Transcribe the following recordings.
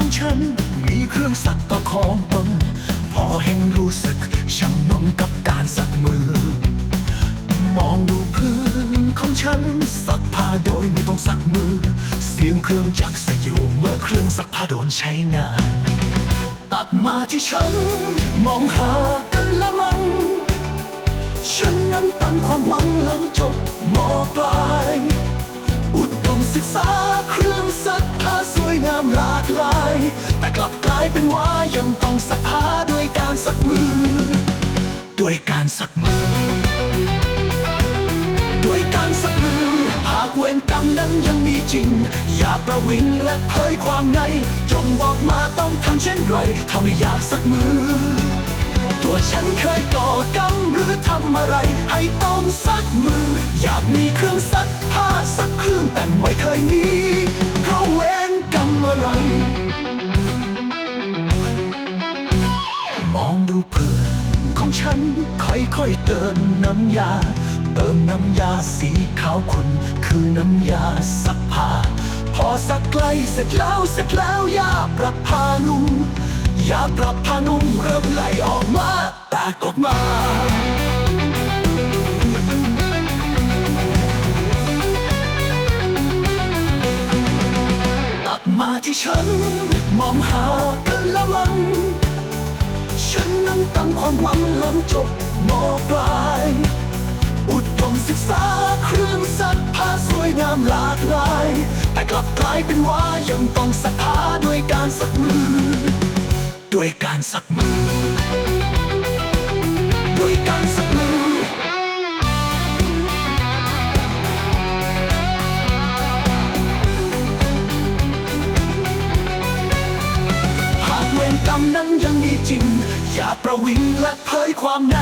ของฉัน มีเครื่องสักต่อขอปังพอเห็นรู้สึกช่างนงกับการสักมือ มองดูพื้นของฉัน สักผ้าโดยไม่ต้องสักมือ เสียงเครื่องจักรสยู่เมื่อเครื่องสักผ้าโดนใช้งานตัดมาที่ฉัน มองหากันละมังฉันนั้นตั้งความหวังหลังจบมปลายอุดมศึกษา งามหลากหลาย แต่กลับกลายเป็นว่ายังต้องซักผ้าด้วยการสักมือ ด้วยการสักมือ ด้วยการสักมือ หากเวรกรรมนั้นยังมีจริง อย่าประวิงและเผยความใน จงบอกมาต้องทำเช่นไรถ้าไม่อยากสักมือ ตัวฉันเคยก่อกรรมหรือทำอะไร ให้ต้องซักมือ อยากมีเครื่องซักผ้าสักเครื่องแต่ไม่เคยมี ดูเพื่อนของฉันค่อยๆเติมน้ำยา เติมน้ำยาสีขาวขุ่นคือน้ำยาซักผ้าพอซักใกล้เสร็จแล้วเสร็จแล้วยาปรับผ้านุ่มยาปรับผ้านุ่มเริ่มไหลออกมาแตกออกมาตัดมาที่ฉัน มองหากันละมัง ฉันนั้นตั้งความหวังหลังจบมปลาย อุดมศึกษาเครื่องซักผ้าสวยงามหลากหลาย แต่กลับกลายเป็นว่ายังต้องซัทธาด้วยการสักมือ ด้วยการสักมือ ความนั้นยังมีจริง อย่าประวิงและเผยความใน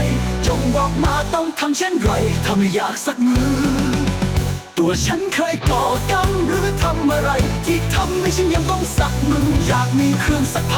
จงบอกมาต้องทำเช่นไรถ้าไม่อยากสักมือ ตัวฉันเคยก่อกรรมหรือทำอะไร ที่ทำให้ฉันยังต้องสักมืออยากมีเครื่องสักผ้า